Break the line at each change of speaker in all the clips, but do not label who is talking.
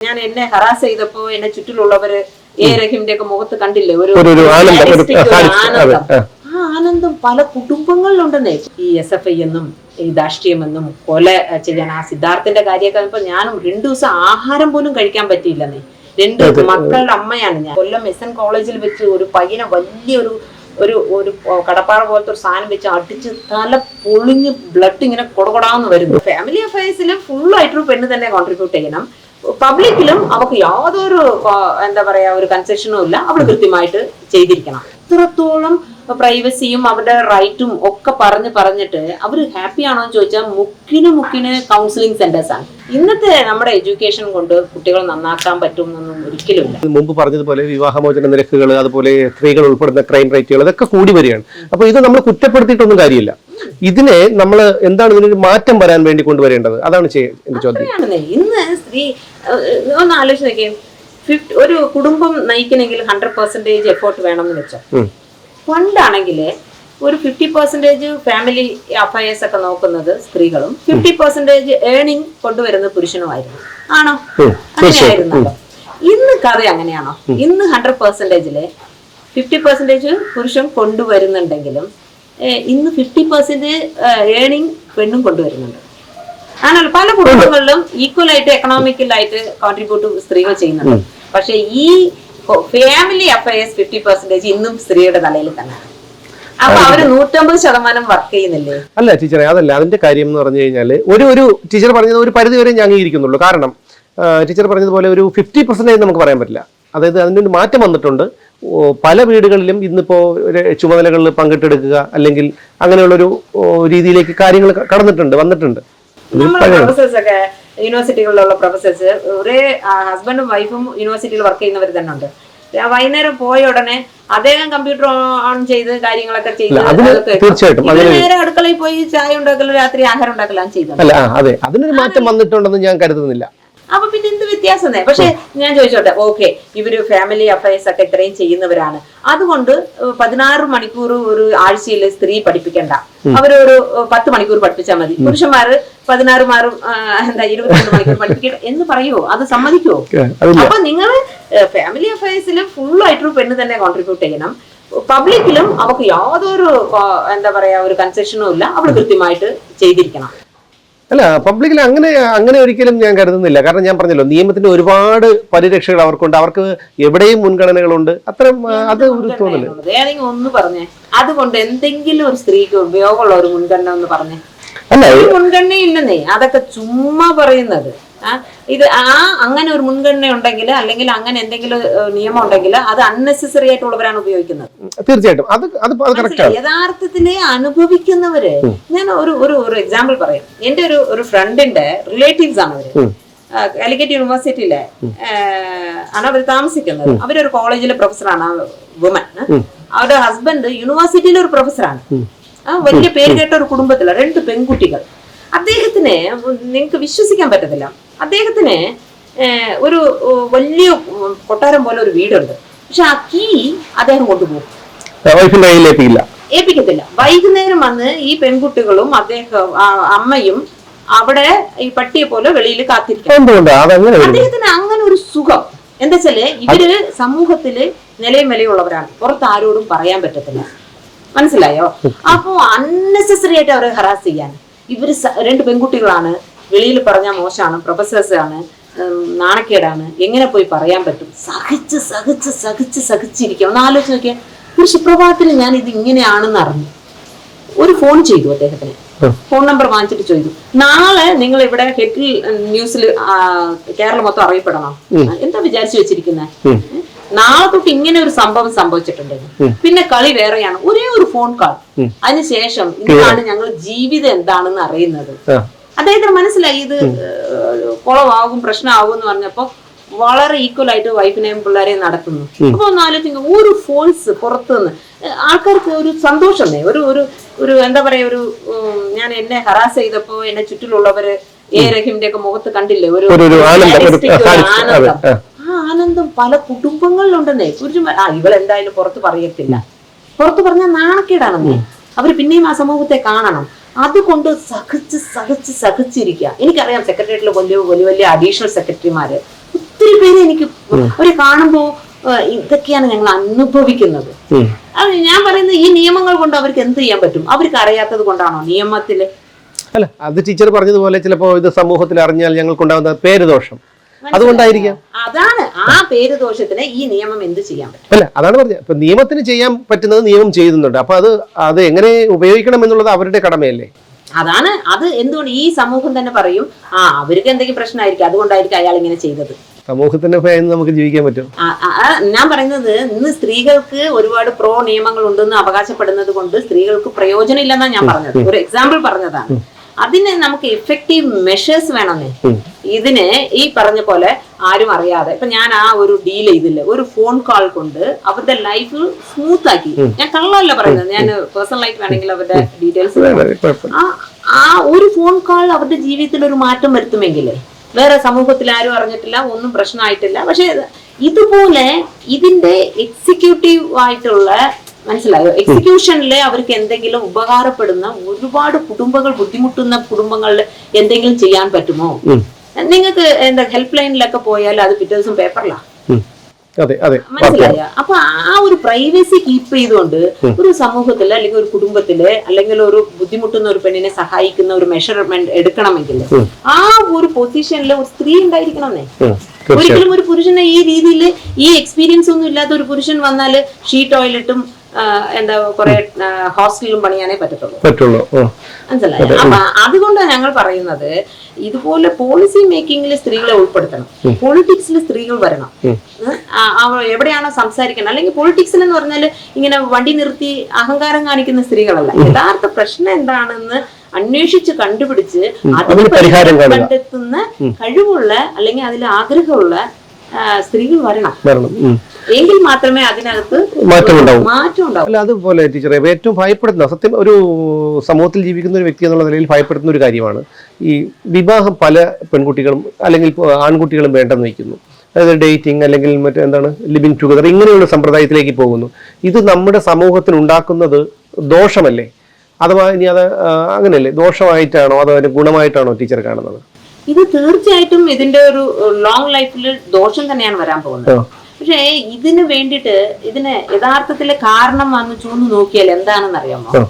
ഞാൻ എന്നെ ഹറാസ് ചെയ്തപ്പോ എന്നെ ചുറ്റിലുള്ളവര് എ റഹീമിന്റെ ഒക്കെ മുഖത്ത് കണ്ടില്ലേ? ഒരു
ആനന്ദം, ആ.
ആനന്ദം പല കുടുംബങ്ങളിലുണ്ടെന്നേ. ഈ എസ് എഫ് ഐ എന്നും ഈ ദാഷ്ട്രീയമെന്നും കൊല ചെയ്യാൻ ആ സിദ്ധാർത്ഥന്റെ കാര്യമൊക്കെ ഇപ്പൊ ഞാനും രണ്ടു ദിവസം ആഹാരം പോലും കഴിക്കാൻ പറ്റിയില്ലെന്നേ. രണ്ട് മക്കളുടെ അമ്മയാണ് ഞാൻ. കൊല്ലം എസ് എൻ കോളേജിൽ വെച്ച് ഒരു പയ്യനെ വലിയൊരു ഒരു ഒരു കടപ്പാറ പോലത്തെ ഒരു സാധനം വെച്ച് അടിച്ച് തല പൊളിഞ്ഞ് ബ്ലഡ് ഇങ്ങനെ കൊടകൊടാന്ന് വരുന്നു. ഫാമിലി അഫയേഴ്സിൽ ഫുള്ളായിട്ടൊരു പെണ്ണ് തന്നെ കോൺട്രിബ്യൂട്ട് ചെയ്യണം. പബ്ലിക്കിലും അവർക്ക് യാതൊരു എന്താ പറയാ ഒരു കൺസെഷനും ഇല്ല. അവൾ കൃത്യമായിട്ട് ചെയ്തിരിക്കണം. ഇത്രത്തോളം പ്രൈവസിയും അവരുടെ റൈറ്റും ഒക്കെ പറഞ്ഞ് പറഞ്ഞിട്ട് അവർ ഹാപ്പി ആണോ എന്ന് ചോദിച്ചാൽ മുക്കിന് മുക്കിന് കൗൺസിലിംഗ് സെന്റേഴ്സ് ആണ്. ഇന്നത്തെ നമ്മുടെ എഡ്യൂക്കേഷൻ കൊണ്ട് കുട്ടികൾ നന്നാക്കാൻ പറ്റും എന്നൊന്നും ഒരിക്കലും ഇല്ല.
മുമ്പ് പറഞ്ഞതുപോലെ വിവാഹമോചന നിരക്കുകൾ അതുപോലെ സ്ത്രീകൾ ഉൾപ്പെടുന്ന ക്രൈം റേറ്റുകൾ ഇതൊക്കെ കൂടി വരികയാണ്. അപ്പൊ ഇത് നമ്മൾ കുറ്റപ്പെടുത്തിയിട്ടൊന്നും കാര്യമില്ല. ഇതിനെ നമ്മൾ എന്താണ് ഇതിനൊരു മാറ്റം വരാൻ വേണ്ടി കൊണ്ടുവരേണ്ടത്? അതാണ് എന്റെ ചോദ്യം.
ഇന്ന് സ്ത്രീ ഒന്ന് ആലോചിച്ച് നോക്കിയേ. ഫിഫ്റ്റ് ഒരു കുടുംബം നയിക്കണമെങ്കിൽ ഹൺഡ്രഡ് പെർസെന്റേജ് എഫോർട്ട് വേണമെന്ന് എന്ന്
വെച്ചാൽ
പണ്ടാണെങ്കിൽ ഒരു ഫിഫ്റ്റി പെർസെന്റേജ് ഫാമിലി അഫയേഴ്സ് ഒക്കെ നോക്കുന്നത് സ്ത്രീകളും ഫിഫ്റ്റി പെർസെന്റേജ് ഏണിംഗ് കൊണ്ടുവരുന്നത് പുരുഷനുമായിരുന്നു. ആണോ. അങ്ങനെയായിരുന്നല്ലോ ഇന്ന് കഥ അങ്ങനെയാണോ? ഇന്ന് ഹൺഡ്രഡ് പെർസെന്റേജിൽ ഫിഫ്റ്റി പെർസെന്റേജ് പുരുഷൻ കൊണ്ടുവരുന്നുണ്ടെങ്കിലും ഇന്ന് ഫിഫ്റ്റി പെർസെന്റ് ഏണിംഗ് പെണ്ണും കൊണ്ടുവരുന്നുണ്ട്. ആണല്ലോ പല കുടുംബങ്ങളിലും ഈക്വൽ ആയിട്ട് എക്കണോമിക്കലായിട്ട് കോൺട്രിബ്യൂട്ട് സ്ത്രീകൾ ചെയ്യുന്നുണ്ട്. പക്ഷെ ഈ ഫാമിലി അഫയേഴ്സ് ഫിഫ്റ്റി പെർസെന്റേജ് ഇന്നും സ്ത്രീയുടെ തലയിൽ തന്നെ
അല്ല ടീച്ചറെ അതല്ല അതിന്റെ കാര്യം എന്ന് പറഞ്ഞു കഴിഞ്ഞാൽ ഒരു ഒരു ടീച്ചർ പറഞ്ഞത് ഒരു പരിധി വരെ ഞാൻ അംഗീകരിക്കുന്നുള്ളൂ. കാരണം ടീച്ചർ പറഞ്ഞതുപോലെ ഒരു ഫിഫ്റ്റി പെർസെന്റേജ് നമുക്ക് പറയാൻ പറ്റില്ല. അതായത് അതിനൊരു ഒരു മാറ്റം വന്നിട്ടുണ്ട്. പല വീടുകളിലും ഇന്നിപ്പോ ഒരു ചുമതലകളിൽ പങ്കിട്ടെടുക്കുക അല്ലെങ്കിൽ അങ്ങനെയുള്ളൊരു രീതിയിലേക്ക് കാര്യങ്ങൾ കടന്നിട്ടുണ്ട് വന്നിട്ടുണ്ട്.
യൂണിവേഴ്സിറ്റികളിലുള്ള പ്രൊഫസേഴ്സ് ഒരേ ഹസ്ബൻഡും വൈഫും യൂണിവേഴ്സിറ്റിയിൽ വർക്ക് ചെയ്യുന്നവർ തന്നെ ഉണ്ട്. വൈകുന്നേരം പോയ ഉടനെ അദ്ദേഹം കമ്പ്യൂട്ടർ ഓൺ ചെയ്ത് കാര്യങ്ങളൊക്കെ ചെയ്ത് നേരെ അടുക്കളയിൽ പോയി ചായ ഉണ്ടാക്കലോ രാത്രി ആഹാരം ഉണ്ടാക്കലാണ് ചെയ്തത്
അല്ല അതെ. അതിനൊരു മാറ്റം വന്നിട്ടുണ്ടെന്ന് ഞാൻ കരുതുന്നില്ല.
അപ്പൊ പിന്നെ എന്ത് വ്യത്യാസം പക്ഷെ ഞാൻ ചോദിച്ചോട്ടെ ഓക്കെ ഇവർ ഫാമിലി അഫയേഴ്സ് ഒക്കെ ഇത്രയും ചെയ്യുന്നവരാണ്. അതുകൊണ്ട് പതിനാറ് മണിക്കൂർ ഒരു ആഴ്ചയിൽ സ്ത്രീ പഠിപ്പിക്കണ്ട. അവരൊരു പത്ത് മണിക്കൂർ പഠിപ്പിച്ചാൽ മതി. പുരുഷന്മാര് പതിനാറ് മാറും എന്താ ഇരുപത്തിരണ്ട് മണിക്കൂർ പഠിപ്പിക്കട്ടെ എന്ന് പറയുമോ അത് സമ്മതിക്കുമോ അപ്പൊ നിങ്ങൾ ഫാമിലി അഫയേഴ്സിൽ ഫുൾ ആയിട്ടൊരു പെണ്ണ് തന്നെ കോൺട്രിബ്യൂട്ട് ചെയ്യണം. പബ്ലിക്കിലും അവർക്ക് യാതൊരു എന്താ പറയാ ഒരു കൺസെഷനും ഇല്ല. അവൾ കൃത്യമായിട്ട് ചെയ്തിരിക്കണം.
അല്ല പബ്ലിക്കിൽ അങ്ങനെ അങ്ങനെ ഒരിക്കലും ഞാൻ കരുതുന്നില്ല. കാരണം ഞാൻ പറഞ്ഞല്ലോ നിയമത്തിന്റെ ഒരുപാട് പരിരക്ഷകൾ അവർക്കുണ്ട്. അവർക്ക് എവിടെയും മുൻഗണനകളുണ്ട്. അത്ര അത് ഒരു
തോന്നൽ. ഏതെങ്കിലും ഒന്ന് പറഞ്ഞേ. അതുകൊണ്ട് എന്തെങ്കിലും ഒരു സ്ത്രീക്ക് ഉപയോഗമുള്ള ഒരു മുൻഗണന എന്ന് പറഞ്ഞേ.
അല്ല
മുൻഗണന മുൻഗണനയില്ലെന്നേ അതൊക്കെ ചുമ്മാ പറയുന്നത്. ഇത് ആ അങ്ങനെ ഒരു മുൻഗണന ഉണ്ടെങ്കിൽ അല്ലെങ്കിൽ അങ്ങനെ എന്തെങ്കിലും നിയമം ഉണ്ടെങ്കിൽ അത് അൺനെസസറി ആയിട്ടുള്ളവരാണ് ഉപയോഗിക്കുന്നത്.
തീർച്ചയായിട്ടും. അത് അത്
യഥാർത്ഥത്തിലെ അനുഭവിക്കുന്നവര് ഞാൻ ഒരു ഒരു ഒരു എക്സാമ്പിൾ പറയാം. എന്റെ ഒരു ഒരു ഫ്രണ്ടിന്റെ റിലേറ്റീവ്സ് ആണ്
അവർ.
ആ, കാലിക്കറ്റ് യൂണിവേഴ്സിറ്റിയിലെ ആണ് അവർ താമസിക്കുന്നത്. അവരൊരു കോളേജിലെ പ്രൊഫസറാണ് വുമൻ അവരുടെ ഹസ്ബൻഡ് യൂണിവേഴ്സിറ്റിയിലെ ഒരു പ്രൊഫസറാണ് ആ, വലിയ പേര് കേട്ട ഒരു കുടുംബത്തിലാണ് രണ്ട് പെൺകുട്ടികൾ. അദ്ദേഹത്തിന് നിങ്ങൾക്ക് വിശ്വസിക്കാൻ പറ്റത്തില്ല. അദ്ദേഹത്തിന് ഒരു വലിയ കൊട്ടാരം പോലെ ഒരു വീടുണ്ട്. പക്ഷെ ആ കീ അദ്ദേഹം കൊണ്ടുപോകും.
വൈഫിന്റെ കയ്യിലേക്കില്ല
ഏൽപ്പിക്കത്തില്ല. വൈകുന്നേരം വന്ന് ഈ പെൺകുട്ടികളും അദ്ദേഹം അമ്മയും അവിടെ ഈ പട്ടിയെ പോലെ വെളിയിൽ കാത്തിരിക്കും. അദ്ദേഹത്തിന് അങ്ങനെ ഒരു സുഖം. എന്താ വെച്ചാൽ ഇവർ സമൂഹത്തിൽ നിലയും വിലയുള്ളവരാണ് പുറത്ത് ആരോടും പറയാൻ പറ്റത്തില്ല. മനസ്സിലായോ? അപ്പോ അൺനെസസറി ആയിട്ട് അവരെ ഹറാസ് ചെയ്യാൻ. ഇവർ രണ്ട് പെൺകുട്ടികളാണ്. വെളിയിൽ പറഞ്ഞാൽ മോശമാണ് പ്രൊഫസേഴ്സ് ആണ് നാണക്കേടാണ് എങ്ങനെ പോയി പറയാൻ പറ്റും? സഹിച്ച് സഹിച്ച് സഹിച്ച് സഹിച്ചിരിക്കുക ഒന്ന് ആലോചിച്ച് നോക്കിയാൽ ഒരു സുപ്രഭാതത്തിൽ ഞാൻ ഇത് ഇങ്ങനെയാണെന്ന് അറിഞ്ഞു. ഒരു ഫോൺ ചെയ്തു അദ്ദേഹത്തിന്. ഫോൺ നമ്പർ വാങ്ങിച്ചിട്ട് ചോദിച്ചു. നാളെ നിങ്ങൾ ഇവിടെ ഹെറ്റിൽ ന്യൂസിൽ കേരളം മൊത്തം അറിയപ്പെടണം? എന്താ വിചാരിച്ചു വെച്ചിരിക്കുന്നത്. നാളെ തൊട്ട് ഇങ്ങനെ ഒരു സംഭവം സംഭവിച്ചിട്ടുണ്ടെങ്കിൽ പിന്നെ കളി വേറെയാണ്. ഒരേ ഒരു ഫോൺ കാൾ. അതിനുശേഷം ഇതാണ് ഞങ്ങൾ ജീവിതം എന്താണെന്ന് അറിയുന്നത്. അദ്ദേഹത്തിന് മനസ്സിലായി ഇത് കുളമാകും പ്രശ്നമാകും എന്ന് പറഞ്ഞപ്പോ വളരെ ഈക്വൽ ആയിട്ട് വൈഫിനെയും പിള്ളേരെയും നടത്തുന്നു അപ്പൊ ഒന്ന് ആലോചിക്കുക ഒരു ഫോഴ്സ് പുറത്തുനിന്ന് ആൾക്കാർക്ക് ഒരു സന്തോഷമേ ഒരു ഒരു ഒരു എന്താ പറയാ ഒരു ഞാൻ എന്നെ ഹറാസ് ചെയ്തപ്പോ എന്നെ ചുറ്റിലുള്ളവര് എ റഹീമിന്റെ ഒക്കെ മുഖത്ത് കണ്ടില്ലേ? ഒരു
ഒരു- ഒരു ആനന്ദം, ഒരു
ഒരു
ആ.
ആനന്ദം പല കുടുംബങ്ങളിലുണ്ടെന്നേ. പുരുഷന്മാർ ആ ഇവൾ എന്തായാലും പുറത്ത് പറയത്തില്ല. പുറത്ത് പറഞ്ഞാൽ നാണക്കേടാണെന്നേ. അവർ പിന്നെയും ആ സമൂഹത്തെ കാണണം. അതുകൊണ്ട് സഹിച്ച് സഹിച്ച് സഹിച്ചിരിക്കുക. എനിക്കറിയാം സെക്രട്ടേറിയറ്റിൽ വലിയ വലിയ വലിയ അഡീഷണൽ സെക്രട്ടറിമാര് ഒത്തിരി പേര് എനിക്ക് അവരെ കാണുമ്പോ ഇതൊക്കെയാണ് ഞങ്ങൾ അനുഭവിക്കുന്നത്. ഞാൻ പറയുന്നത് ഈ നിയമങ്ങൾ കൊണ്ട് അവർക്ക് എന്ത് ചെയ്യാൻ പറ്റും? അവർക്ക് അറിയാത്തത് കൊണ്ടാണോ നിയമത്തിൽ?
അല്ല അത് ടീച്ചർ പറഞ്ഞതുപോലെ ചിലപ്പോ ഇത് സമൂഹത്തിൽ അറിഞ്ഞാൽ ഞങ്ങൾക്കുണ്ടാകുന്ന പേരുദോഷം അതുകൊണ്ടായിരിക്കാം.
അതാണ് ആ പേര് ദോഷത്തിന് ഈ നിയമം എന്ത് ചെയ്യാൻ പറ്റും?
അല്ല അതാണ് പറഞ്ഞത്. ഇപ്പൊ നിയമത്തിന് ചെയ്യാൻ പറ്റുന്നത് നിയമം ചെയ്യുന്നുണ്ട്. അപ്പൊ അത് അത് എങ്ങനെ ഉപയോഗിക്കണം എന്നുള്ളത് അവരുടെ കടമയല്ലേ?
അതാണ്. അത് എന്തുകൊണ്ട് ഈ സമൂഹം തന്നെ പറയും ആ അവർക്ക് എന്തെങ്കിലും പ്രശ്നമായിരിക്കും അതുകൊണ്ടായിരിക്കും അയാൾ ഇങ്ങനെ ചെയ്തത്.
സമൂഹത്തിന്റെ ഭയം നമുക്ക് ജീവിക്കാൻ പറ്റും.
ഞാൻ പറയുന്നത് ഇന്ന് സ്ത്രീകൾക്ക് ഒരുപാട് പ്രോ നിയമങ്ങൾ ഉണ്ടെന്ന് അവകാശപ്പെടുന്നത് കൊണ്ട് സ്ത്രീകൾക്ക് പ്രയോജനം ഇല്ലെന്നാണ് ഞാൻ പറഞ്ഞത്. ഒരു എക്സാമ്പിൾ പറഞ്ഞതാണ്. അതിന് നമുക്ക് എഫക്റ്റീവ് മെഷേഴ്സ് വേണമെന്നേ ഇതിന് ഈ പറഞ്ഞ പോലെ ആരും അറിയാതെ ഇപ്പൊ ഞാൻ ആ ഒരു ഡീൽ ചെയ്തില്ല ഒരു ഫോൺ കോൾ കൊണ്ട് അവരുടെ ലൈഫ് സ്മൂത്ത് ആക്കി. ഞാൻ കള്ളല്ല പറയുന്നത് ഞാൻ പേഴ്സണൽ ആയിട്ട് വേണമെങ്കിൽ അവരുടെ ഡീറ്റെയിൽസ് ആ ആ ഒരു ഫോൺ കോൾ അവരുടെ ജീവിതത്തിൽ ഒരു മാറ്റം വരുത്തുമെങ്കിലേ വേറെ സമൂഹത്തിൽ ആരും അറിഞ്ഞിട്ടില്ല ഒന്നും പ്രശ്നമായിട്ടില്ല. പക്ഷെ ഇതുപോലെ ഇതിന്റെ എക്സിക്യൂട്ടീവ് ആയിട്ടുള്ള മനസ്സിലായോ? എക്സിക്യൂഷനിൽ അവർക്ക് എന്തെങ്കിലും ഉപകാരപ്പെടുന്ന ഒരുപാട് കുടുംബങ്ങൾ ബുദ്ധിമുട്ടുന്ന കുടുംബങ്ങളിൽ എന്തെങ്കിലും ചെയ്യാൻ പറ്റുമോ. നിങ്ങൾക്ക് എന്താ ഹെൽപ്പ് ലൈനിലൊക്കെ പോയാൽ അത് പിറ്റേ ദിവസം
പേപ്പറിലാ
മനസ്സിലായോ? അപ്പൊ ആ ഒരു പ്രൈവസി കീപ്പ് ചെയ്തുകൊണ്ട് ഒരു സമൂഹത്തിൽ അല്ലെങ്കിൽ ഒരു കുടുംബത്തിൽ അല്ലെങ്കിൽ ഒരു ബുദ്ധിമുട്ടുന്ന ഒരു പെണ്ണിനെ സഹായിക്കുന്ന ഒരു മെഷർമെന്റ് എടുക്കണമെങ്കിൽ ആ ഒരു പൊസിഷനിൽ ഒരു സ്ത്രീ ഉണ്ടായിരിക്കണമെന്നേ. ഒരിക്കലും ഒരു പുരുഷനെ ഈ രീതിയിൽ ഈ എക്സ്പീരിയൻസ് ഒന്നും ഇല്ലാത്ത ഒരു പുരുഷൻ വന്നാൽ ഷീ ടോയ്ലറ്റും എന്താ കുറെ ഹോസ്റ്റലിലും പണിയാനേ പറ്റത്തുള്ളൂ.
പറ്റുള്ളൂ.
മനസ്സിലായി? അപ്പൊ അതുകൊണ്ടാണ് ഞങ്ങൾ പറയുന്നത് ഇതുപോലെ പോളിസി മേക്കിംഗിൽ സ്ത്രീകളെ ഉൾപ്പെടുത്തണം. പൊളിറ്റിക്സിൽ സ്ത്രീകൾ വരണം. എവിടെയാണോ സംസാരിക്കണം അല്ലെങ്കിൽ പൊളിറ്റിക്സിൽ എന്ന് പറഞ്ഞാൽ ഇങ്ങനെ വണ്ടി നിർത്തി അഹങ്കാരം കാണിക്കുന്ന സ്ത്രീകളല്ല. യഥാർത്ഥ പ്രശ്നം എന്താണെന്ന് അന്വേഷിച്ച് കണ്ടുപിടിച്ച് അതിന്
പരിഹാരം.
കണ്ടെത്തുന്ന കഴിവുള്ള അല്ലെങ്കിൽ അതിൽ ആഗ്രഹമുള്ള സ്ത്രീകൾ വരണം. എങ്കിൽ മാത്രമേ അതിനകത്ത്
മാറ്റമുണ്ടാവും. അല്ല അതുപോലെ ടീച്ചറെ ഏറ്റവും ഭയപ്പെടുന്ന സത്യം ഒരു സമൂഹത്തിൽ ജീവിക്കുന്ന ഒരു വ്യക്തി എന്നുള്ള നിലയിൽ ഭയപ്പെടുന്ന ഒരു കാര്യമാണ്. ഈ വിവാഹം പല പെൺകുട്ടികളും അല്ലെങ്കിൽ ആൺകുട്ടികളും വേണ്ടെന്ന് വയ്ക്കുന്നു. അതായത് ഡേറ്റിംഗ് അല്ലെങ്കിൽ മറ്റേ എന്താണ് ലിവിങ് ടുഗദർ ഇങ്ങനെയുള്ള സമ്പ്രദായത്തിലേക്ക് പോകുന്നു. ഇത് നമ്മുടെ സമൂഹത്തിന് ഉണ്ടാക്കുന്നത് ദോഷമല്ലേ? അഥവാ ഇനി അത് അങ്ങനെയല്ലേ? ദോഷമായിട്ടാണോ അതോ അതിന് ഗുണമായിട്ടാണോ ടീച്ചർ കാണുന്നത്?
ഇത് തീർച്ചയായിട്ടും ഇതിന്റെ ഒരു ലോങ് ലൈഫിൽ ദോഷം തന്നെയാണ് വരാൻ പോകുന്നത്. പക്ഷേ ഇതിന് വേണ്ടിയിട്ട് ഇതിന് യഥാർത്ഥത്തിലെ കാരണം വന്ന് ചൂന്ന് നോക്കിയാൽ എന്താണെന്ന് അറിയാമോ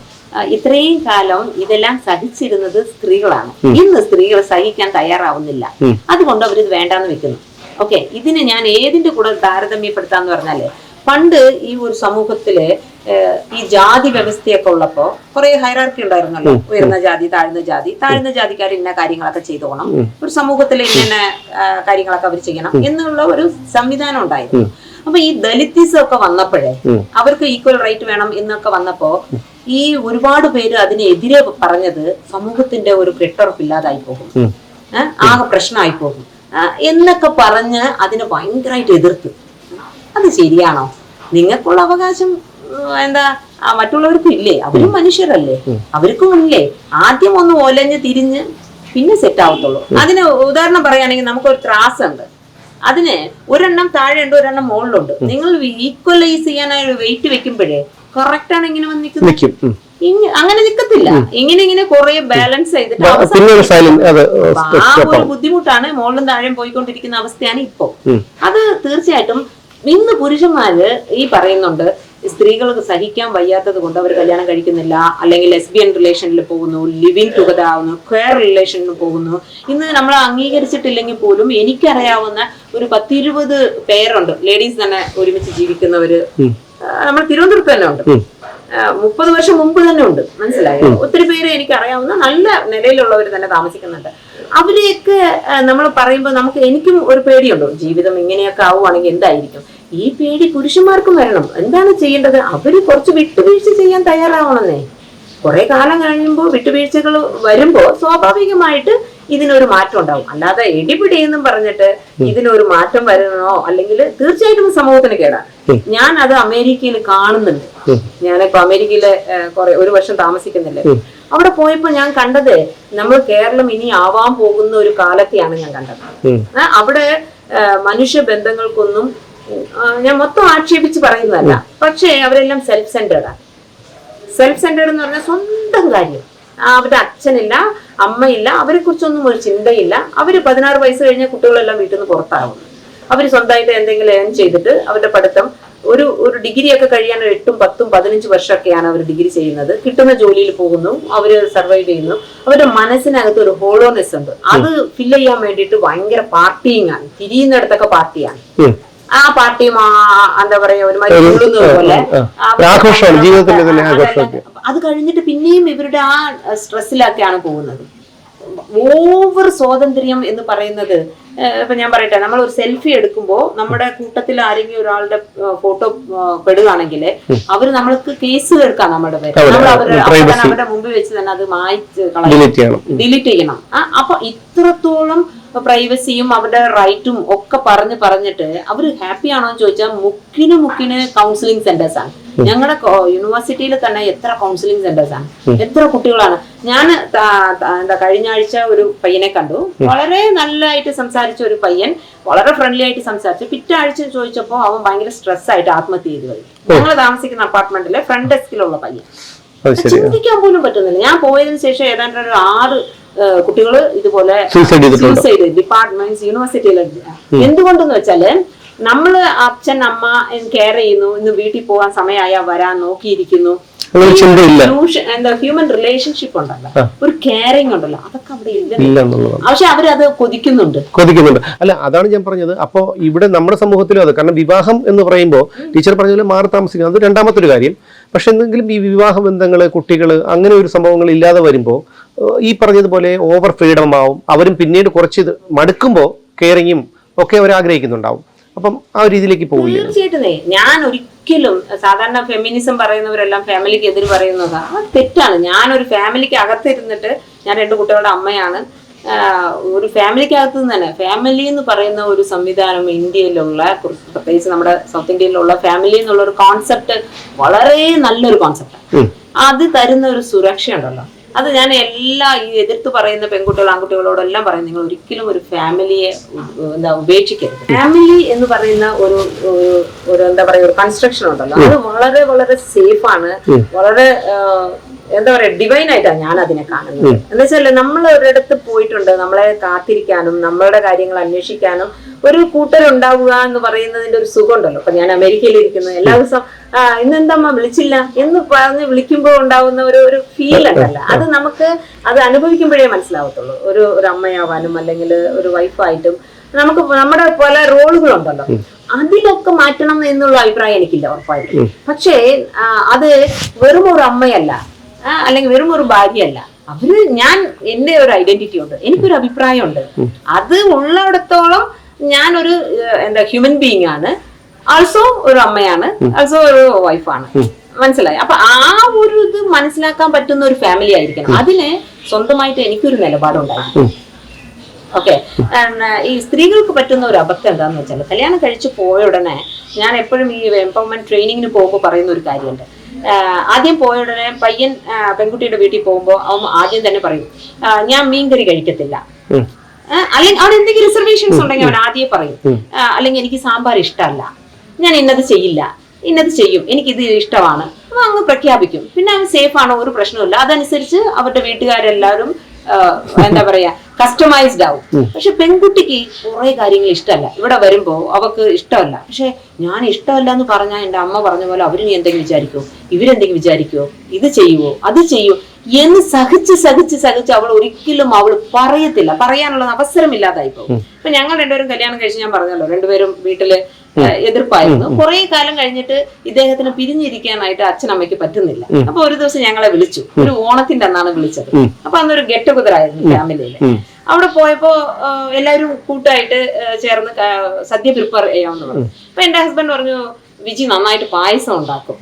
ഇത്രയും കാലം ഇതെല്ലാം സഹിച്ചിരുന്നത് സ്ത്രീകളാണ്. ഇന്ന് സ്ത്രീകൾ സഹിക്കാൻ തയ്യാറാവുന്നില്ല. അതുകൊണ്ട് അവരിത് വേണ്ടാന്ന് വെക്കുന്നു. ഓക്കെ ഇതിന് ഞാൻ ഏതിന്റെ കൂടെ താരതമ്യപ്പെടുത്താന്ന് പറഞ്ഞാൽ പണ്ട് ഈ ഒരു സമൂഹത്തിൽ ഈ ജാതി വ്യവസ്ഥയൊക്കെ ഉള്ളപ്പോ കുറെ ഹൈറാർക്കി ഉണ്ടായിരുന്നല്ലോ. ഉയർന്ന ജാതി താഴ്ന്ന ജാതി. താഴ്ന്ന ജാതിക്കാർ ഇന്ന കാര്യങ്ങളൊക്കെ ചെയ്തോണം. ഒരു സമൂഹത്തിൽ ഇന്ന കാര്യങ്ങളൊക്കെ അവർ ചെയ്യണം എന്നുള്ള ഒരു സംവിധാനം ഉണ്ടായിരുന്നു. അപ്പൊ ഈ ദലിതീസം ഒക്കെ വന്നപ്പോഴേ അവർക്ക് ഈക്വൽ റൈറ്റ് വേണം എന്നൊക്കെ വന്നപ്പോ ഈ ഒരുപാട് പേര് അതിനെതിരെ പറഞ്ഞത് സമൂഹത്തിന്റെ ഒരു കെട്ടുറപ്പില്ലാതായി പോകും.
ഉം.
ഏ? ആകെ പ്രശ്നമായി പോകും. എന്നൊക്കെ പറഞ്ഞ് അതിനെ ഭയങ്കരമായിട്ട് എതിർത്ത്. അത് ശരിയാണോ? നിങ്ങൾക്കുള്ള അവകാശം എന്താ മറ്റുള്ളവർക്കും ഇല്ലേ? അവരും മനുഷ്യരല്ലേ? അവർക്കും ഇല്ലേ? ആദ്യം ഒന്ന് ഒലഞ്ഞ് തിരിഞ്ഞ് പിന്നെ സെറ്റ് ആവത്തുള്ളൂ. അതിന് ഉദാഹരണം പറയുകയാണെങ്കിൽ നമുക്കൊരു ത്രാസ് ഉണ്ട് അതിന് ഒരെണ്ണം താഴെ ഉണ്ട് ഒരെണ്ണം മുകളിലുണ്ട്. നിങ്ങൾ ഈക്വലൈസ് ചെയ്യാനായി വെയിറ്റ് വെക്കുമ്പോഴേ കറക്റ്റ് ആണ് ഇങ്ങനെ വന്ന് നിൽക്കുന്നത്? അങ്ങനെ നിൽക്കത്തില്ല ഇങ്ങനെ ഇങ്ങനെ കുറെ ബാലൻസ് ചെയ്തിട്ട് ആ ഒരു ബുദ്ധിമുട്ടാണ്. മുകളിലും താഴെയും പോയിക്കൊണ്ടിരിക്കുന്ന അവസ്ഥയാണ് ഇപ്പോ. അത് തീർച്ചയായിട്ടും ഇന്ന് പുരുഷന്മാര് ഈ പറയുന്നുണ്ട് സ്ത്രീകൾക്ക് സഹിക്കാൻ വയ്യാത്തത് കൊണ്ട് അവർ കല്യാണം കഴിക്കുന്നില്ല അല്ലെങ്കിൽ ലെസ്ബിയൻ റിലേഷനിൽ പോകുന്നു ലിവിങ് ടുഗദർ ആവുന്നു ക്വയർ റിലേഷനിൽ പോകുന്നു. ഇന്ന് നമ്മൾ അംഗീകരിച്ചിട്ടില്ലെങ്കിൽ പോലും എനിക്കറിയാവുന്ന ഒരു പത്തിരുപത് പേരുണ്ട്. ലേഡീസ് തന്നെ ഒരുമിച്ച് ജീവിക്കുന്നവര്. നമ്മൾ തിരുവനന്തപുരത്ത് തന്നെ ഉണ്ട്. മുപ്പത് വർഷം മുമ്പ് തന്നെ ഉണ്ട്. മനസ്സിലായോ? ഒത്തിരി പേര് എനിക്ക് അറിയാവുന്ന നല്ല നിലയിലുള്ളവർ തന്നെ താമസിക്കുന്നുണ്ട്. അവരെയൊക്കെ നമ്മൾ പറയുമ്പോൾ നമുക്ക് എനിക്കും ഒരു പേടിയുണ്ടോ? ജീവിതം ഇങ്ങനെയൊക്കെ ആവുകയാണെങ്കിൽ എന്തായിരിക്കും? ഈ പേടി പുരുഷന്മാർക്കും വരണം. എന്താണ് ചെയ്യേണ്ടത്? അവർ കുറച്ച് വിട്ടുവീഴ്ച ചെയ്യാൻ തയ്യാറാവണമെന്നേ. കുറെ കാലം കഴിയുമ്പോൾ വിട്ടുവീഴ്ചകൾ വരുമ്പോൾ സ്വാഭാവികമായിട്ട് ഇതിനൊരു മാറ്റം ഉണ്ടാവും. അല്ലാതെ എടിപിടി എന്നും പറഞ്ഞിട്ട് ഇതിനൊരു മാറ്റം വരുന്നോ അല്ലെങ്കിൽ തീർച്ചയായിട്ടും സമൂഹത്തിന് കേടാണ് ഞാൻ അത് അമേരിക്കയിൽ കാണുന്നുണ്ട്. ഞാനിപ്പോ അമേരിക്കയിൽ കുറെ ഒരു വർഷം താമസിക്കുന്നില്ലേ? അവിടെ പോയപ്പോ ഞാൻ കണ്ടത് നമ്മൾ കേരളം ഇനി ആവാൻ പോകുന്ന ഒരു കാലത്തെയാണ് ഞാൻ കണ്ടത്. അവിടെ മനുഷ്യ ബന്ധങ്ങൾക്കൊന്നും ഞാൻ മൊത്തം ആക്ഷേപിച്ച് പറയുന്നതല്ല. പക്ഷേ അവരെല്ലാം സെൽഫ് സെന്റേർഡാണ് സെൽഫ് സെന്റേർഡ് എന്ന് പറഞ്ഞാൽ സ്വന്തം കാര്യം. അവരുടെ അച്ഛനില്ല അമ്മയില്ല അവരെ കുറിച്ചൊന്നും ഒരു ചിന്തയില്ല. അവർ പതിനാറ് വയസ്സ് കഴിഞ്ഞ കുട്ടികളെല്ലാം വീട്ടിൽ നിന്ന് പുറത്താവുന്നു. അവർ സ്വന്തമായിട്ട് എന്തെങ്കിലും ഏൺ ചെയ്തിട്ട് അവരുടെ പഠിത്തം ഒരു ഒരു ഡിഗ്രി ഒക്കെ കഴിയാൻ എട്ടും പത്തും പതിനഞ്ച് വർഷമൊക്കെയാണ് അവർ ഡിഗ്രി ചെയ്യുന്നത്. കിട്ടുന്ന ജോലിയിൽ പോകുന്നു അവർ സർവൈവ് ചെയ്യുന്നു. അവരുടെ മനസ്സിനകത്ത് ഒരു ഹോളോനെസ് ഉണ്ട്. അത് ഫില്ല് ചെയ്യാൻ വേണ്ടിയിട്ട് ഭയങ്കര പാർട്ടിയിങ് ആണ്. തിരിയുന്നിടത്തൊക്കെ പാർട്ടിയാണ്. ആ പാർട്ടിയും ആ എന്താ പറയാ ഒരുമാതിരി പോലെ.
ആഘോഷമാണ്, തന്നെ ആഘോഷമൊക്കെ.
അത് കഴിഞ്ഞിട്ട് പിന്നെയും ഇവരുടെ ആ സ്ട്രെസ്സിലൊക്കെയാണ് പോകുന്നത്. ഓവർ സ്വാതന്ത്ര്യം എന്ന് പറയുന്നത് ഇപ്പൊ ഞാൻ പറയട്ടെ നമ്മൾ ഒരു സെൽഫി എടുക്കുമ്പോൾ നമ്മുടെ കൂട്ടത്തിൽ ആരെങ്കിലും ഒരാളുടെ ഫോട്ടോ പെടുകയാണെങ്കിൽ അവർ നമ്മൾക്ക് കേസ് എടുക്കാം നമ്മുടെ പേര് നമ്മൾ അവരുടെ മുമ്പിൽ വെച്ച് തന്നെ അത് മായ്ച്ച് കളയണം
ഡിലീറ്റ് ചെയ്യണം.
അപ്പൊ ഇത്രത്തോളം പ്രൈവസിയും അവരുടെ റൈറ്റും ഒക്കെ പറഞ്ഞ് പറഞ്ഞിട്ട് അവർ ഹാപ്പി ആണോ എന്ന് ചോദിച്ചാൽ മുക്കിന് മുക്കിന് കൗൺസിലിംഗ് സെന്റേഴ്സ് ആണ്. ഞങ്ങളുടെ യൂണിവേഴ്സിറ്റിയിൽ തന്നെ എത്ര കൗൺസിലിംഗ് സെന്റേഴ്സ് ആണ്. എത്ര കുട്ടികളാണ്. ഞാൻ എന്താ കഴിഞ്ഞ ആഴ്ച ഒരു പയ്യനെ കണ്ടു. വളരെ നല്ലതായിട്ട് സംസാരിച്ച ഒരു പയ്യൻ വളരെ ഫ്രണ്ട്ലി ആയിട്ട് സംസാരിച്ചു. പിറ്റാഴ്ച ചോദിച്ചപ്പോൾ അവൻ ഭയങ്കര സ്ട്രെസ് ആയിട്ട് ആത്മഹത്യ ചെയ്തു പോയി. ഞങ്ങൾ താമസിക്കുന്ന അപ്പാർട്ട്മെന്റിലെ ഫ്രണ്ട് ഡെസ്കിലുള്ള പയ്യൻ. ചിന്തിക്കാൻ പോലും പറ്റുന്നില്ല. ഞാൻ പോയതിനു ശേഷം ഏതാണ്ട് ഒരു ആറ് കുട്ടികൾ ഇതുപോലെ
സൂസൈഡ്
ഡിപ്പാർട്ട്മെന്റ് യൂണിവേഴ്സിറ്റിയിൽ എന്തുകൊണ്ടെന്ന് വെച്ചാൽ നമ്മൾ അച്ഛൻ അമ്മ കെയർ ചെയ്യുന്നു ഇന്ന് വീട്ടിൽ പോകാൻ സമയമായ വരാൻ നോക്കിയിരിക്കുന്നു.
ചിന്തയില്ല.
എന്താ ഹ്യൂമൻ റിലേഷൻഷിപ്പ് ഉണ്ടല്ലോ. ഒരു കെയറിങ് ഉണ്ടല്ലോ. അതൊക്കെ അവിടെ ഇല്ല. പക്ഷെ അവരത് കൊതിക്കുന്നുണ്ട്.
കൊതിക്കുന്നുണ്ട്. അല്ല അതാണ് ഞാൻ പറഞ്ഞത്. അപ്പോൾ ഇവിടെ നമ്മുടെ സമൂഹത്തിലും അത്. കാരണം വിവാഹം എന്ന് പറയുമ്പോൾ ടീച്ചർ പറഞ്ഞ പോലെ മാറി താമസിക്കുന്നത് അത് രണ്ടാമത്തെ ഒരു കാര്യം. പക്ഷെ എന്തെങ്കിലും ഈ വിവാഹ ബന്ധങ്ങൾ കുട്ടികൾ അങ്ങനെ ഒരു സംഭവങ്ങൾ ഇല്ലാതെ വരുമ്പോൾ ഈ പറഞ്ഞതുപോലെ ഓവർ ഫ്രീഡം ആവും. അവരും പിന്നീട് കുറച്ച് ഇത് മടുക്കുമ്പോൾ കെയറിങ്ങും ഒക്കെ അവർ ആഗ്രഹിക്കുന്നുണ്ടാവും. അപ്പം ആ ഒരു രീതിയിലേക്ക് പോവില്ല
തീർച്ചയായിട്ടും ഞാൻ ഒരിക്കലും സാധാരണ ഫെമിനിസം പറയുന്നവരെല്ലാം ഫാമിലിക്ക് എതിര് പറയുന്നതാ അത് തെറ്റാണ്. ഞാനൊരു ഫാമിലിക്ക് അകത്തിരുന്നിട്ട് ഞാൻ രണ്ട് കുട്ടികളുടെ അമ്മയാണ്. ഒരു ഫാമിലിക്കകത്ത് നിന്ന് തന്നെ ഫാമിലി എന്ന് പറയുന്ന ഒരു സംവിധാനം ഇന്ത്യയിലുള്ള പ്രത്യേകിച്ച് നമ്മുടെ സൗത്ത് ഇന്ത്യയിലുള്ള ഫാമിലി എന്നുള്ള ഒരു കോൺസെപ്റ്റ് വളരെ നല്ലൊരു കോൺസെപ്റ്റാണ് അത് തരുന്ന ഒരു സുരക്ഷ ഉണ്ടല്ലോ അത് ഞാൻ എല്ലാ ഈ എതിർത്ത് പറയുന്ന പെൺകുട്ടികൾ ആൺകുട്ടികളോടെല്ലാം പറയും. നിങ്ങൾ ഒരിക്കലും ഒരു ഫാമിലിയെ എന്താ ഉപേക്ഷിക്കരുത്. ഫാമിലി എന്ന് പറയുന്ന ഒരു ഒരു- എന്താ പറയുക ഒരു കൺസ്ട്രക്ഷൻ ഉണ്ടല്ലോ. അത് വളരെ വളരെ സേഫാണ് വളരെ എന്താ പറയാ ഡിവൈൻ ആയിട്ടാണ് ഞാൻ അതിനെ കാണുന്നത്. എന്ന് വെച്ചാൽ നമ്മൾ ഒരിടത്ത് പോയിട്ടുണ്ട് നമ്മളെ കാത്തിരിക്കാനും നമ്മളുടെ കാര്യങ്ങൾ അന്വേഷിക്കാനും ഒരു കൂട്ടരുണ്ടാവുക എന്ന് പറയുന്നതിന്റെ ഒരു സുഖമുണ്ടല്ലോ. അപ്പൊ ഞാൻ അമേരിക്കയിൽ ഇരിക്കുന്നു എല്ലാ ദിവസം ആ ഇന്നെന്തമ്മ വിളിച്ചില്ല എന്ന് പറഞ്ഞ് വിളിക്കുമ്പോൾ ഉണ്ടാവുന്ന ഒരു ഒരു ഫീൽ ഉണ്ടല്ലോ. അത് നമുക്ക് അത് അനുഭവിക്കുമ്പോഴേ മനസ്സിലാവത്തുള്ളൂ. ഒരു ഒരു അമ്മയാവാനും അല്ലെങ്കിൽ ഒരു വൈഫായിട്ടും നമുക്ക് നമ്മുടെ പല റോളുകളുണ്ടല്ലോ. അതിലൊക്കെ മാറ്റണം എന്നുള്ള അഭിപ്രായം എനിക്കില്ല ഉറപ്പായിട്ടും. പക്ഷേ അത് വെറും ഒരു അമ്മയല്ല. അല്ലെങ്കിൽ വെറും ഒരു ഭാര്യയല്ല. അവർ ഞാൻ എന്റെ ഒരു ഐഡന്റിറ്റി ഉണ്ട്. എനിക്കൊരു അഭിപ്രായമുണ്ട്. അത് ഉള്ളിടത്തോളം ഞാനൊരു ഒരു എന്താ ഹ്യൂമൻ ബീങ് ആണ്. ആൾസോ ഒരു അമ്മയാണ്. ആൾസോ ഒരു വൈഫാണ് മനസ്സിലായി? അപ്പൊ ആ ഒരു ഇത് മനസ്സിലാക്കാൻ പറ്റുന്ന ഒരു ഫാമിലി ആയിരിക്കണം. അതിന് സ്വന്തമായിട്ട് എനിക്കൊരു നിലപാടുണ്ടായിരുന്നു. ഓക്കെ ഈ സ്ത്രീകൾക്ക് പറ്റുന്ന ഒരു അബദ്ധം എന്താന്ന് വെച്ചാൽ കല്യാണം കഴിച്ചു പോയ ഉടനെ ഞാൻ എപ്പോഴും ഈ എംപവർമെന്റ് ട്രെയിനിങ്ങിന് പോകുമ്പോൾ പറയുന്ന ഒരു കാര്യമുണ്ട്. ആദ്യം പോയ ഉടനെ പയ്യൻ പെൺകുട്ടിയുടെ വീട്ടിൽ പോകുമ്പോൾ അവൻ ആദ്യം തന്നെ പറയും ഞാൻ മീൻകറി കഴിക്കത്തില്ല. അല്ലെങ്കിൽ അവിടെ എന്തെങ്കിലും റിസർവേഷൻസ് ഉണ്ടെങ്കിൽ അവൻ ആദ്യം പറയും അല്ലെങ്കിൽ എനിക്ക് സാമ്പാർ ഇഷ്ടമല്ല ഞാൻ ഇന്നത് ചെയ്യില്ല ഇന്നത് ചെയ്യും എനിക്കിത് ഇഷ്ടമാണ്. അപ്പൊ അങ്ങ് പ്രഖ്യാപിക്കും. പിന്നെ അവൻ സേഫ് ആണോ ഒരു പ്രശ്നമില്ല അതനുസരിച്ച് അവരുടെ വീട്ടുകാരെല്ലാവരും എന്താ പറയാ കസ്റ്റമൈസ്ഡ് ആവും. പക്ഷെ പെൺകുട്ടിക്ക് കുറെ കാര്യങ്ങൾ ഇഷ്ടമല്ല. ഇവിടെ വരുമ്പോ അവക്ക് ഇഷ്ടമല്ല. പക്ഷെ ഞാൻ ഇഷ്ടമല്ല എന്ന് പറഞ്ഞാൽ എന്റെ അമ്മ പറഞ്ഞ പോലെ അവർ നീ എന്തെങ്കിലും വിചാരിക്കുമോ ഇവരെന്തെങ്കിലും വിചാരിക്കുമോ ഇത് ചെയ്യുവോ? അത് ചെയ്യുവോ? എന്ന് സഹിച്ച് സഹിച്ച് സഹിച്ച് അവൾ ഒരിക്കലും അവൾ പറയത്തില്ല. പറയാനുള്ള അവസരമില്ലാതായി പോകും. ഇപ്പൊ ഞങ്ങൾ രണ്ടുപേരും കല്യാണം കഴിച്ച് ഞാൻ പറഞ്ഞല്ലോ രണ്ടുപേരും വീട്ടിൽ എതിർപ്പായിരുന്നു. കുറെ കാലം കഴിഞ്ഞിട്ട് ഇദ്ദേഹത്തിന് പിരിഞ്ഞിരിക്കാനായിട്ട് അച്ഛനമ്മയ്ക്ക് പറ്റുന്നില്ല. അപ്പൊ ഒരു ദിവസം ഞങ്ങളെ വിളിച്ചു. ഒരു ഓണത്തിന്റെ അന്നാണ് വിളിച്ചത്. അപ്പൊ അന്നൊരു ഗെറ്റ് ആയിരുന്നു ഫാമിലിയിൽ. അവിടെ പോയപ്പോ എല്ലാരും എല്ലാവരും കൂട്ടായിട്ട് ചേർന്ന് സദ്യ പ്രിപ്പയർ ചെയ്യാമെന്ന് പറഞ്ഞു. അപ്പൊ എന്റെ ഹസ്ബൻഡ് പറഞ്ഞു വിജി നന്നായിട്ട് പായസം ഉണ്ടാക്കും.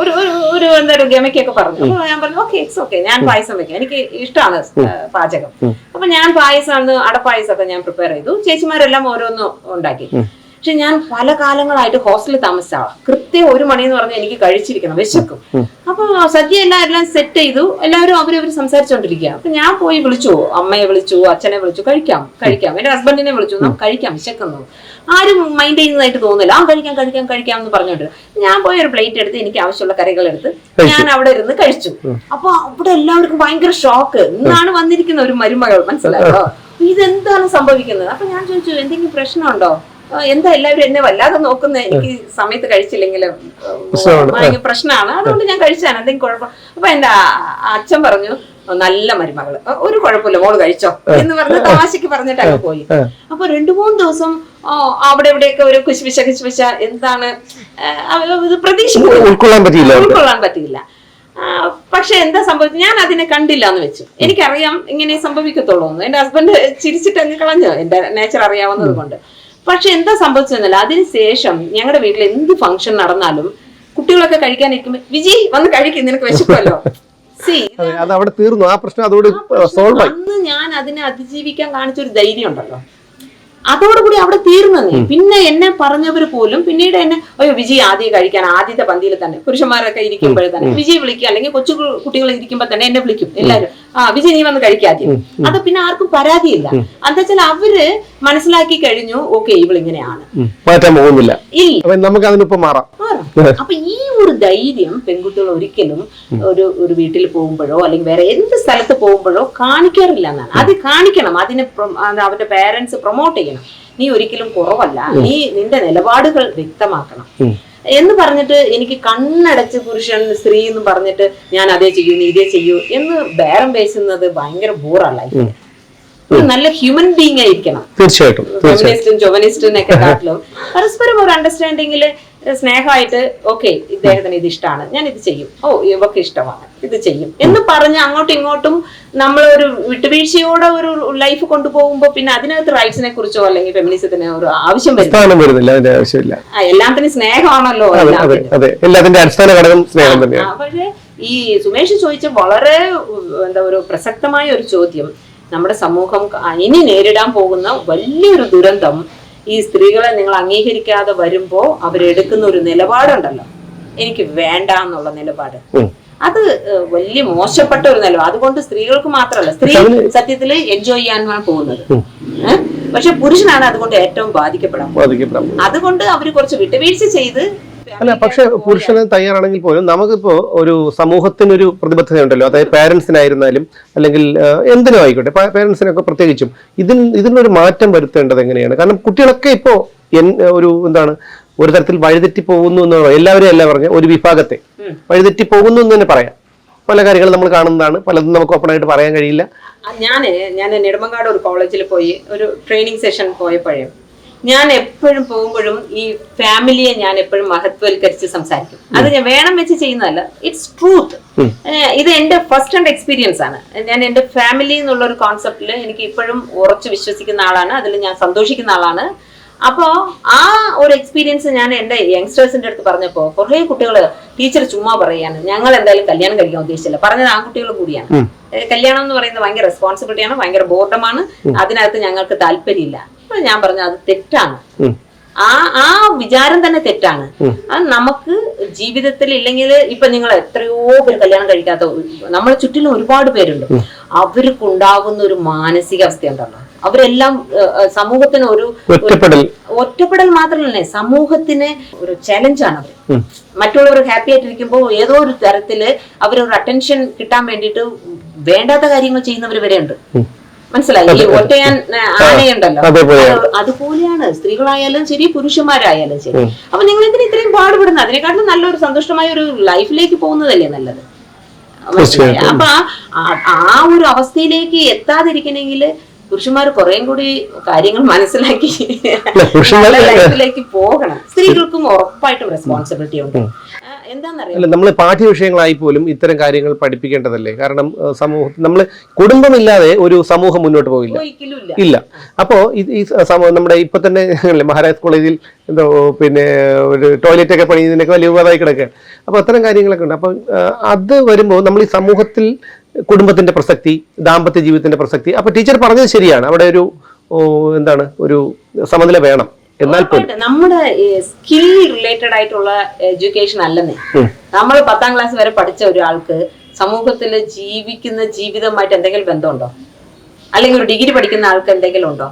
ഒരു ഒരു ഒരു എന്താ ഒരു ഗമയ്ക്കൊക്കെ പറഞ്ഞു. അപ്പൊ ഞാൻ പറഞ്ഞു ഓക്കെ ഇറ്റ്സ് ഓക്കെ. ഞാൻ പായസം വെക്കാം. എനിക്ക് ഇഷ്ടമാണ് പാചകം. അപ്പൊ ഞാൻ പായസം അന്ന് അടപ്പായസമൊക്കെ ഞാൻ പ്രിപ്പയർ ചെയ്തു. ചേച്ചിമാരെല്ലാം ഓരോന്നും ഉണ്ടാക്കി. പക്ഷെ ഞാൻ പല കാലങ്ങളായിട്ട് ഹോസ്റ്റലിൽ താമസിച്ച കൃത്യം ഒരു മണി എന്ന് പറഞ്ഞാൽ എനിക്ക് കഴിച്ചിരിക്കണം വിശക്കും. അപ്പൊ സദ്യ എല്ലാം എല്ലാം സെറ്റ് ചെയ്തു. എല്ലാവരും അവരവർ സംസാരിച്ചോണ്ടിരിക്കുക. അപ്പൊ ഞാൻ പോയി വിളിച്ചു. അമ്മയെ വിളിച്ചു അച്ഛനെ വിളിച്ചു. കഴിക്കാം കഴിക്കാം. എന്റെ ഹസ്ബൻഡിനെ വിളിച്ചു. നമുക്ക് കഴിക്കാം വിശക്കുന്നു. ആരും മൈൻഡ് ചെയ്യുന്നതായിട്ട് തോന്നില്ല ആ കഴിക്കാം കഴിക്കാം കഴിക്കാം എന്ന് പറഞ്ഞോണ്ട്. ഞാൻ പോയി ഒരു പ്ലേറ്റ് എടുത്ത് എനിക്ക് ആവശ്യമുള്ള കറികൾ എടുത്ത് ഞാൻ അവിടെ ഇരുന്ന് കഴിച്ചു. അപ്പൊ അവിടെ എല്ലാവർക്കും ഭയങ്കര ഷോക്ക് ഇന്നാണ് വന്നിരിക്കുന്ന ഒരു മരുമകൾ. മനസ്സിലായോ? ഇതെന്താണ് സംഭവിക്കുന്നത്? അപ്പൊ ഞാൻ ചോദിച്ചു എന്തെങ്കിലും പ്രശ്നമുണ്ടോ? എന്താ എല്ലാവരും എന്നെ വല്ലാതെ നോക്കുന്ന എനിക്ക് സമയത്ത് കഴിച്ചില്ലെങ്കിൽ
പ്രശ്നമാണ്.
അതുകൊണ്ട് ഞാൻ കഴിച്ചാണ്. എന്തെങ്കിലും കുഴപ്പം അപ്പൊ എന്റെ അച്ഛൻ പറഞ്ഞു നല്ല മരുമകൾ. ഒരു കുഴപ്പമില്ല മോൾ കഴിച്ചോ. എന്ന് പറഞ്ഞ് തമാശക്ക് പറഞ്ഞിട്ട് അങ്ങ് പോയി. അപ്പൊ രണ്ടു മൂന്ന് ദിവസം അവിടെ ഇവിടെയൊക്കെ ഒരു കുശിപിശ കുശിപിശ എന്താണ് ആ, അവ- ഇത് പ്രതീക്ഷിക്കുന്നു.
ഉൾക്കൊള്ളാൻ പറ്റിയില്ല
ഉൾക്കൊള്ളാൻ പറ്റിയില്ല. പക്ഷെ എന്താ സംഭവിച്ചു ഞാൻ അതിനെ കണ്ടില്ല എന്ന് വെച്ചു. എനിക്കറിയാം ഇങ്ങനെ സംഭവിക്കത്തുള്ളൂ എന്ന്. എന്റെ ഹസ്ബൻഡ് ചിരിച്ചിട്ട് അങ്ങ് കളഞ്ഞു. എന്റെ നേച്ചർ അറിയാവുന്നത് കൊണ്ട്. പക്ഷെ എന്താ സംഭവിച്ചതെന്നല്ല അതിനുശേഷം ഞങ്ങളുടെ വീട്ടിൽ എന്ത് ഫംഗ്ഷൻ നടന്നാലും കുട്ടികളൊക്കെ കഴിക്കാനിരിക്കുമ്പോ വിജി വന്ന് കഴിക്കും നിനക്ക് വിശക്കുമല്ലോ സി
അതെ അവിടെ തീർന്നു. ആ പ്രശ്നം അതോട് സോൾവ് ആയി.
അന്ന് ഞാൻ അതിനെ അതിജീവിക്കാൻ കാണിച്ച ഒരു ധൈര്യം ഉണ്ടല്ലോ. അതോടുകൂടി അവിടെ തീർന്നേ പിന്നെ എന്നെ പറഞ്ഞവർ പോലും പിന്നീട് എന്നെ അയ്യോ വിജയ് ആദ്യം കഴിക്കാൻ ആദ്യത്തെ പന്തിയിൽ തന്നെ. പുരുഷന്മാരൊക്കെ ഇരിക്കുമ്പോൾ തന്നെ. വിജയ് വിളിക്കുക. അല്ലെങ്കിൽ കൊച്ചു കുട്ടികൾ ഇരിക്കുമ്പോൾ തന്നെ എന്നെ വിളിക്കും. എല്ലാവരും ആ വിജയ് നീ വന്ന് കഴിക്കാദ്യം അത് പിന്നെ ആർക്കും പരാതിയില്ല. എന്താ വെച്ചാൽ അവർ മനസ്സിലാക്കി കഴിഞ്ഞു ഓക്കെ ഇവളിങ്ങനെയാണ്.
ഇങ്ങനെയാണ് മാറ്റാൻ പോകുന്നില്ല. നമുക്ക് അതിനിപ്പോ മാറാം.
മാറും. അപ്പൊ ഈ ഒരു ധൈര്യം പെൺകുട്ടികൾ ഒരിക്കലും ഒരു ഒരു വീട്ടിൽ പോകുമ്പോഴോ അല്ലെങ്കിൽ വേറെ എന്ത് സ്ഥലത്ത് പോകുമ്പോഴോ കാണിക്കാറില്ല എന്നാണ്. അത് കാണിക്കണം. അതിന് അവരുടെ പേരൻസ് പ്രൊമോട്ട് ചെയ്യണം. നീ ഒരിക്കലും കുറവല്ല. നീ നിന്റെ നിലപാടുകൾ വ്യക്തമാക്കണം. എന്ന് പറഞ്ഞിട്ട് എനിക്ക് കണ്ണടച്ച് പുരുഷൻ സ്ത്രീ എന്ന് പറഞ്ഞിട്ട് ഞാൻ അതേ ചെയ്യൂ നീ ഇതേ ചെയ്യൂ എന്ന് ബേരം പേശുന്നത് ഭയങ്കര ബോറല്ല നല്ല ഹ്യൂമൻ ബീങ് ആയിരിക്കണം.
തീർച്ചയായിട്ടും
ഫെമിനിസ്റ്റും ജോവനിസ്റ്റും ഒക്കെ കാട്ടിലും പരസ്പരം ഒരു അണ്ടർസ്റ്റാൻഡിങ്ങിൽ സ്നേഹമായിട്ട് ഓക്കെ ഇദ്ദേഹത്തിന് ഇത് ഇഷ്ടമാണ് ഞാൻ ഇത് ചെയ്യും. ഓ ഇവക്ക് ഇഷ്ടമാണ്. ഇത് ചെയ്യും. എന്ന് പറഞ്ഞ് അങ്ങോട്ടും ഇങ്ങോട്ടും നമ്മൾ ഒരു വിട്ടുവീഴ്ചയോടെ ഒരു ലൈഫ് കൊണ്ടുപോകുമ്പോൾ പിന്നെ അതിനകത്ത് റൈറ്റ്സിനെ കുറിച്ചോ അല്ലെങ്കിൽ ഫെമിനിസത്തിന് ഒരു ആവശ്യം
വരുന്നില്ല. അതിന്റെ ആവശ്യമില്ല.
എല്ലാത്തിനും സ്നേഹമാണല്ലോ
എല്ലാത്തിന്റെ അടിസ്ഥാന ഘടകം സ്നേഹം തന്നെയാണ്.
പക്ഷേ ഈ സുമേഷ് ചോദിച്ച വളരെ എന്താ ഒരു പ്രസക്തമായ ഒരു ചോദ്യം. നമ്മുടെ സമൂഹം ഇനി നേരിടാൻ പോകുന്ന വലിയൊരു ദുരന്തം ഈ സ്ത്രീകളെ നിങ്ങൾ അംഗീകരിക്കാതെ വരുമ്പോ അവരെടുക്കുന്ന ഒരു നിലപാടുണ്ടല്ലോ. എനിക്ക് വേണ്ട എന്നുള്ള നിലപാട് അത് വലിയ മോശപ്പെട്ട ഒരു നിലപാട് അതുകൊണ്ട് സ്ത്രീകൾക്ക് മാത്രമല്ല സ്ത്രീ സത്യത്തിൽ എൻജോയ് ചെയ്യാനാണ് പോകുന്നത്? പക്ഷെ പുരുഷനാണ് അതുകൊണ്ട് ഏറ്റവും
ബാധിക്കപ്പെടാം
അതുകൊണ്ട് അവർ കുറച്ച് വിട്ടുവീഴ്ച ചെയ്ത്
അല്ല പക്ഷെ പുരുഷന് തയ്യാറാണെങ്കിൽ പോലും നമുക്കിപ്പോ ഒരു സമൂഹത്തിനൊരു പ്രതിബദ്ധതയുണ്ടല്ലോ. അതായത് പാരന്റ്സിനായിരുന്നാലും അല്ലെങ്കിൽ എന്തിനും ആയിക്കോട്ടെ പാരന്റ്സിനൊക്കെ പ്രത്യേകിച്ചും ഇതിന് ഇതിനൊരു മാറ്റം വരുത്തേണ്ടത് എങ്ങനെയാണ്? കാരണം കുട്ടികളൊക്കെ ഇപ്പോ എൻ- ഒരു എന്താണ് ഒരു തരത്തിൽ വഴിതെറ്റി പോകുന്നു എന്ന് പറയാം എല്ലാവരും അല്ല പറഞ്ഞ ഒരു വിഭാഗത്തെ വഴിതെറ്റി പോകുന്നു എന്ന് തന്നെ പറയാം. പല കാര്യങ്ങൾ നമ്മൾ കാണുന്നതാണ്. പലതും നമുക്ക് ഓപ്പൺ ആയിട്ട് പറയാൻ കഴിയില്ല.
ഞാൻ ഞാൻ നെടുമങ്ങാട് ഒരു കോളേജിൽ പോയി ഒരു ട്രെയിനിങ് സെഷൻ പോയപ്പോഴേ ഞാൻ എപ്പോഴും പോകുമ്പോഴും ഈ ഫാമിലിയെ ഞാൻ എപ്പോഴും മഹത്വവൽക്കരിച്ച് സംസാരിക്കും. അത് ഞാൻ വേണം വെച്ച് ചെയ്യുന്നതല്ല ഇറ്റ്സ് ട്രൂത്ത് ഇത് എന്റെ ഫസ്റ്റ് ഹാൻഡ് എക്സ്പീരിയൻസ് ആണ്. ഞാൻ എന്റെ ഫാമിലി എന്നുള്ള ഒരു കോൺസെപ്റ്റിൽ എനിക്ക് ഇപ്പോഴും ഉറച്ചു വിശ്വസിക്കുന്ന ആളാണ് അതിൽ ഞാൻ സന്തോഷിക്കുന്ന ആളാണ്. അപ്പോ ആ ഒരു എക്സ്പീരിയൻസ് ഞാൻ എന്റെ യങ്സ്റ്റേഴ്സിന്റെ അടുത്ത് പറഞ്ഞപ്പോ കുറെ കുട്ടികൾ ടീച്ചർ ചുമ്മാ പറയാണ് ഞങ്ങൾ എന്തായാലും കല്യാണം കഴിക്കാൻ ഉദ്ദേശിച്ചില്ല. പറഞ്ഞത് ആൺകുട്ടികൾ കൂടിയാണ്. കല്യാണം എന്ന് പറയുന്നത് ഭയങ്കര റെസ്പോൺസിബിലിറ്റിയാണ് ഭയങ്കര ബോർഡമാണ് അതിനകത്ത് ഞങ്ങൾക്ക് താല്പര്യമില്ല. അപ്പൊ ഞാൻ പറഞ്ഞു അത് തെറ്റാണ്. ആ ആ വിചാരം തന്നെ തെറ്റാണ്. അത് നമുക്ക് ജീവിതത്തിൽ ഇല്ലെങ്കിൽ ഇപ്പൊ നിങ്ങൾ എത്രയോ പേര് കല്യാണം കഴിക്കാത്ത നമ്മളെ ചുറ്റിലും ഒരുപാട് പേരുണ്ട്. അവർക്ക് ഉണ്ടാകുന്ന ഒരു മാനസികാവസ്ഥ ഉണ്ടല്ലോ അവരെല്ലാം സമൂഹത്തിന് ഒരു
ഒറ്റപ്പെടൽ.
ഒറ്റപ്പെടൽ മാത്രമല്ല സമൂഹത്തിന് ഒരു ചലഞ്ചാണ് അവർ മറ്റുള്ളവർ ഹാപ്പി ആയിട്ടിരിക്കുമ്പോൾ ഏതോ ഒരു തരത്തിൽ അവരൊരു അറ്റൻഷൻ കിട്ടാൻ വേണ്ടിയിട്ട് വേണ്ടാത്ത കാര്യങ്ങൾ ചെയ്യുന്നവർ വരെ ഉണ്ട് മനസ്സിലായി? ഈ ഒറ്റയാൻ ആനയുണ്ടല്ലോ. അതുപോലെയാണ് സ്ത്രീകളായാലും ശരി പുരുഷന്മാരായാലും ശരി. അപ്പൊ നിങ്ങൾ എന്തിനാ ഇത്രയും പാടുപെടുന്നത്? അതിനെക്കാട്ടും നല്ലൊരു സന്തുഷ്ടമായ ഒരു ലൈഫിലേക്ക് പോകുന്നതല്ലേ നല്ലത്? അപ്പൊ ആ- ഒരു അവസ്ഥയിലേക്ക് എത്താതിരിക്കണമെങ്കിൽ പുരുഷന്മാർ കുറേം കൂടി കാര്യങ്ങൾ മനസ്സിലാക്കി ലൈഫിലേക്ക് പോകണം. സ്ത്രീകൾക്കും ഉറപ്പായിട്ടും റെസ്പോൺസിബിലിറ്റി ഉണ്ട്.
അല്ല നമ്മൾ പാഠ്യവിഷയങ്ങളായി പോലും ഇത്തരം കാര്യങ്ങൾ പഠിപ്പിക്കേണ്ടതല്ലേ? കാരണം സമൂഹത്തിൽ നമ്മൾ കുടുംബമില്ലാതെ ഒരു സമൂഹം മുന്നോട്ട് പോകില്ല.
ഇല്ല.
അപ്പോ ഈ നമ്മുടെ ഇപ്പൊ തന്നെ മഹാരാജ് കോളേജിൽ എന്തോ പിന്നെ ഒരു ടോയ്ലറ്റ് ഒക്കെ പണിയുന്നതിനൊക്കെ വലിയ വിവാദമായി കിടക്കുകയാണ് അപ്പൊ അത്തരം കാര്യങ്ങളൊക്കെ ഉണ്ട്. അപ്പൊ അത് വരുമ്പോൾ നമ്മൾ ഈ സമൂഹത്തിൽ കുടുംബത്തിന്റെ പ്രസക്തി ദാമ്പത്യ ജീവിതത്തിന്റെ പ്രസക്തി അപ്പൊ ടീച്ചർ പറഞ്ഞത് ശരിയാണ്. അവിടെ ഒരു എന്താണ് ഒരു സമനില വേണം. എന്നാൽ
നമ്മുടെ സ്കിൽ റിലേറ്റഡ് ആയിട്ടുള്ള എഡ്യൂക്കേഷൻ അല്ലെന്നേ. നമ്മൾ പത്താം ക്ലാസ് വരെ പഠിച്ച ഒരാൾക്ക് സമൂഹത്തിൽ ജീവിക്കുന്ന ജീവിതമായിട്ട് എന്തെങ്കിലും ബന്ധമുണ്ടോ? അല്ലെങ്കിൽ ഒരു ഡിഗ്രി പഠിക്കുന്ന ആൾക്ക് എന്തെങ്കിലും ഉണ്ടോ?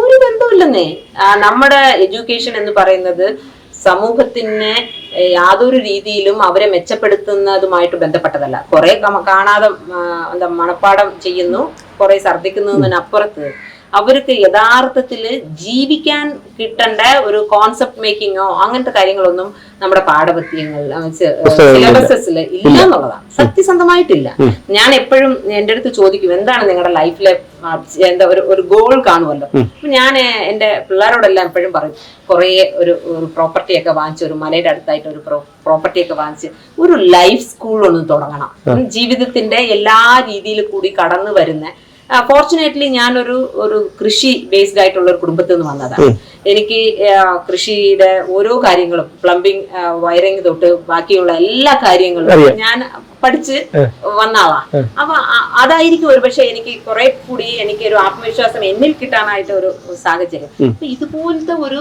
ഒരു ബന്ധമില്ലെന്നേ നമ്മുടെ എഡ്യൂക്കേഷൻ എന്ന് പറയുന്നത് സമൂഹത്തിനെ യാതൊരു രീതിയിലും അവരെ മെച്ചപ്പെടുത്തുന്നതുമായിട്ട് ബന്ധപ്പെട്ടതല്ല. കുറെ കാണാതെ എന്താ മണപ്പാടം ചെയ്യുന്നു കുറെ ഛർദ്ദിക്കുന്നതിനപ്പുറത്ത്. അവർക്ക് യഥാർത്ഥത്തിൽ ജീവിക്കാൻ കിട്ടേണ്ട ഒരു കോൺസെപ്റ്റ് മേക്കിങ്ങോ അങ്ങനത്തെ കാര്യങ്ങളൊന്നും നമ്മുടെ പാഠപത്യങ്ങൾ സിലബസസിൽ ഇല്ല എന്നുള്ളതാണ്. സത്യസന്ധമായിട്ടില്ല. ഞാൻ എപ്പോഴും എന്റെ അടുത്ത് ചോദിക്കും എന്താണ് നിങ്ങളുടെ ലൈഫിലെ എന്താ ഒരു ഒരു ഗോൾ കാണുമല്ലോ? അപ്പൊ ഞാൻ എന്റെ പിള്ളേരോടെല്ലാം എപ്പോഴും പറയും കുറേ ഒരു ഒരു പ്രോപ്പർട്ടി ഒക്കെ വാങ്ങിച്ച് ഒരു മലയുടെ അടുത്തായിട്ട് ഒരു പ്രോപ്പർട്ടി ഒക്കെ വാങ്ങിച്ച് ഒരു ലൈഫ് സ്കൂൾ ഒന്ന് തുടങ്ങണം. ജീവിതത്തിന്റെ എല്ലാ രീതിയിൽ കൂടി കടന്നു വരുന്ന ഫോർച്ചുനേറ്റ്ലി ഞാനൊരു ഒരു കൃഷി ബേസ്ഡ് ആയിട്ടുള്ള ഒരു കുടുംബത്തിൽ നിന്ന് വന്നതാണ് എനിക്ക് കൃഷിയുടെ ഓരോ കാര്യങ്ങളും പ്ലംബിംഗ് വയറിംഗ് തൊട്ട് ബാക്കിയുള്ള എല്ലാ കാര്യങ്ങളും ഞാൻ പഠിച്ച് വന്ന ആളാ. അപ്പൊ അതായിരിക്കും ഒരു പക്ഷെ എനിക്ക് കുറെ കൂടി എനിക്ക് ഒരു ആത്മവിശ്വാസം എന്നിൽ കിട്ടാനായിട്ട് ഒരു സാഹചര്യം. ഇതുപോലത്തെ ഒരു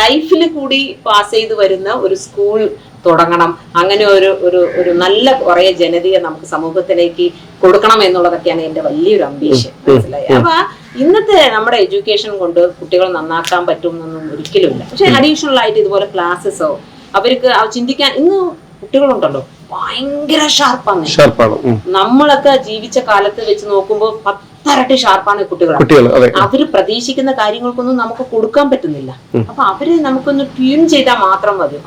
ലൈഫിൽ കൂടി പാസ് ചെയ്ത് വരുന്ന ഒരു സ്കൂൾ തുടങ്ങണം. അങ്ങനെ ഒരു ഒരു ഒരു നല്ല കുറെ ജനതയെ നമുക്ക് സമൂഹത്തിലേക്ക് കൊടുക്കണം എന്നുള്ളതൊക്കെയാണ് എന്റെ വലിയൊരു അംബീഷൻ മനസ്സിലായി? അപ്പൊ ഇന്നത്തെ നമ്മുടെ എഡ്യൂക്കേഷൻ കൊണ്ട് കുട്ടികൾ നന്നാക്കാൻ പറ്റും എന്നൊന്നും ഒരിക്കലുമില്ല. പക്ഷെ അഡീഷണൽ ആയിട്ട് ഇതുപോലെ ക്ലാസ്സസോ അവർക്ക് ചിന്തിക്കാൻ ഇന്ന് കുട്ടികളുണ്ടല്ലോ ഭയങ്കര ഷാർപ്പാണ് നമ്മളൊക്കെ ജീവിച്ച കാലത്ത് വെച്ച് നോക്കുമ്പോൾ പത്തരട്ടി ഷാർപ്പാണ് കുട്ടികൾ
കുട്ടികൾ
അവർ പ്രതീക്ഷിക്കുന്ന കാര്യങ്ങൾക്കൊന്നും നമുക്ക് കൊടുക്കാൻ പറ്റുന്നില്ല. അപ്പൊ അവർ നമുക്കൊന്ന് ട്യൂൺ ചെയ്താൽ മാത്രം മതി.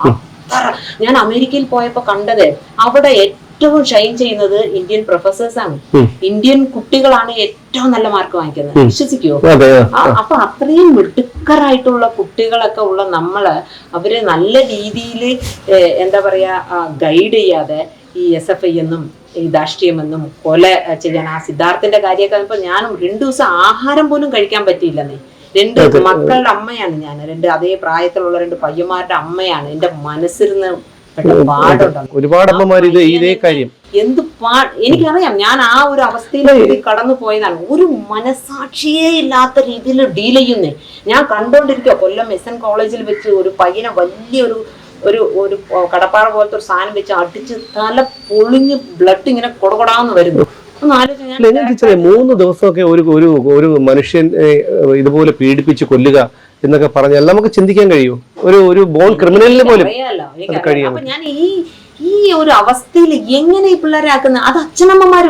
അത്ര ഞാൻ അമേരിക്കയിൽ പോയപ്പോ കണ്ടത് അവിടെ ഏറ്റവും ഷൈൻ ചെയ്യുന്നത് ഇന്ത്യൻ പ്രൊഫസേഴ്സ് ആണ്. ഇന്ത്യൻ കുട്ടികളാണ് ഏറ്റവും നല്ല മാർക്ക് വാങ്ങിക്കുന്നത്. വിശ്വസിക്കുവോ?
അതെ.
അപ്പൊ അത്രയും മിടുക്കരായിട്ടുള്ള കുട്ടികളൊക്കെ ഉള്ള നമ്മൾ അവർ നല്ല രീതിയിൽ എന്താ പറയാ ഗൈഡ് ചെയ്യാതെ ഈ എസ് എഫ് ഐ എന്നും ഈ ധാഷ്ട്രീയമെന്നും കൊല ചെയ്യാൻ ആ സിദ്ധാർത്ഥന്റെ കാര്യമൊക്കെ ഞാനും രണ്ടു ദിവസം ആഹാരം പോലും കഴിക്കാൻ പറ്റിയില്ലെന്നേ. രണ്ട് മക്കളുടെ അമ്മയാണ് ഞാൻ. രണ്ട് അതേ പ്രായത്തിലുള്ള രണ്ട് പയ്യന്മാരുടെ അമ്മയാണ്. എന്റെ മനസ്സിൽ നിന്ന്
ഒരുപാട് അമ്മമാർ ഇത് ഇതേ കാര്യം.
എന്ത് പാ എനിക്കറിയാം ഞാൻ ആ ഒരു അവസ്ഥയിൽ കൂടി കടന്നു പോയതാണ്. ഒരു മനസാക്ഷിയേ ഇല്ലാത്ത രീതിയിൽ ഡീൽ ചെയ്യുന്നേ. ഞാൻ കണ്ടോണ്ടിരിക്കുക കൊല്ലം എസ് എൻ കോളേജിൽ വെച്ച് ഒരു പയ്യനെ വലിയൊരു ഒരു ഒരു കടപ്പാറ പോലത്തെ ഒരു സാധനം വെച്ച് അടിച്ച് തല പൊളിഞ്ഞ് ബ്ലഡ് ഇങ്ങനെ കൊടകൊടാന്ന് വരുന്നു.
ടീച്ചറെ മൂന്ന് ദിവസമൊക്കെ ഒരു ഒരു ഒരു മനുഷ്യൻ ഇതുപോലെ പീഡിപ്പിച്ച് കൊല്ലുക എന്നൊക്കെ പറഞ്ഞാൽ നമുക്ക് ചിന്തിക്കാൻ കഴിയും. ഒരു ഒരു ബോൺ ക്രിമിനലിന് പോലും
കഴിയും ഈ ഒരു അവസ്ഥയിൽ എങ്ങനെ ഈ പിള്ളേരെ ആക്കുന്നത് അത് അച്ഛനമ്മമാർ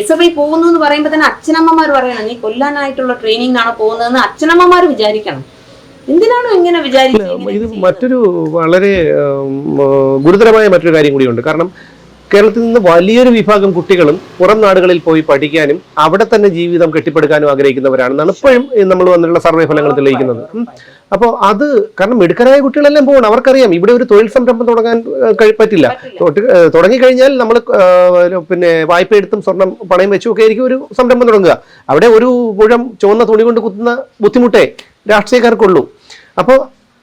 എസ് എഫ് ഐ പോകുന്നു എന്ന് പറയുമ്പോൾ തന്നെ അച്ഛനമ്മമാർ പറയണം നീ കൊല്ലാനായിട്ടുള്ള ട്രെയിനിങ് ആണ് പോകുന്നതെന്ന് അച്ഛനമ്മമാർ വിചാരിക്കണം. എന്തിനാണോ ഇങ്ങനെ വിചാരിക്കുന്നത്
ഇത് മറ്റൊരു വളരെ ഗുരുതരമായ മറ്റൊരു കാര്യം കൂടിയുണ്ട്. കാരണം കേരളത്തിൽ നിന്ന് വലിയൊരു വിഭാഗം കുട്ടികളും പുറം നാടുകളിൽ പോയി പഠിക്കാനും അവിടെ തന്നെ ജീവിതം കെട്ടിപ്പടുക്കാനും ആഗ്രഹിക്കുന്നവരാണെന്നാണ് ഇപ്പോഴും നമ്മൾ വന്നിട്ടുള്ള സർവേ ഫലങ്ങൾ തെളിയിക്കുന്നത്. അപ്പോൾ അത് കാരണം മിടുക്കരായ കുട്ടികളെല്ലാം പോകണം അവർക്കറിയാം ഇവിടെ ഒരു തൊഴിൽ സംരംഭം തുടങ്ങാൻ പറ്റില്ല. തുടങ്ങിക്കഴിഞ്ഞാൽ നമ്മൾ പിന്നെ വായ്പ എടുത്തും സ്വർണം പണയം വെച്ചും ഒക്കെ ആയിരിക്കും ഒരു സംരംഭം തുടങ്ങുക. അവിടെ ഒരു പുഴം ചുവന്ന തുണി കൊണ്ട് കുത്തുന്ന ബുദ്ധിമുട്ടേ രാഷ്ട്രീയക്കാർക്കുള്ളൂ. അപ്പോൾ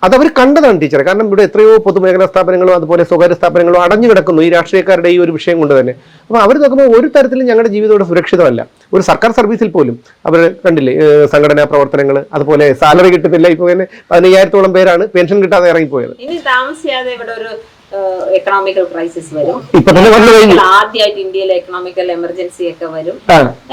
അതവർ കണ്ടതാണ് ടീച്ചറെ. കാരണം ഇവിടെ എത്രയോ പൊതുമേഖലാ സ്ഥാപനങ്ങളും അതുപോലെ സ്വകാര്യ സ്ഥാപനങ്ങളും അടഞ്ഞു കിടക്കുന്നു ഈ രാഷ്ട്രീയക്കാരുടെ ഈ ഒരു വിഷയം കൊണ്ട് തന്നെ. അപ്പോൾ അവർ നോക്കുമ്പോൾ ഒരു തരത്തിലും ഞങ്ങളുടെ ജീവിതം ഇവിടെ സുരക്ഷിതമല്ല. ഒരു സർക്കാർ സർവീസിൽ പോലും അവർ കണ്ടില്ലേ സംഘടനാ പ്രവർത്തനങ്ങൾ അതുപോലെ സാലറി കിട്ടുന്നില്ല. ഇപ്പോൾ തന്നെ പതിനയ്യായിരത്തോളം പേരാണ് പെൻഷൻ കിട്ടാതെ ഇറങ്ങിപ്പോയത്.
ഇനി താമസിയാതെ ഇവിടെ ഒരു എക്കണോമിക്കൽ ക്രൈസിസ് വരും. ആദ്യമായിട്ട് ഇന്ത്യയിൽ എക്കണോമിക്കൽ എമർജൻസി ഒക്കെ വരും.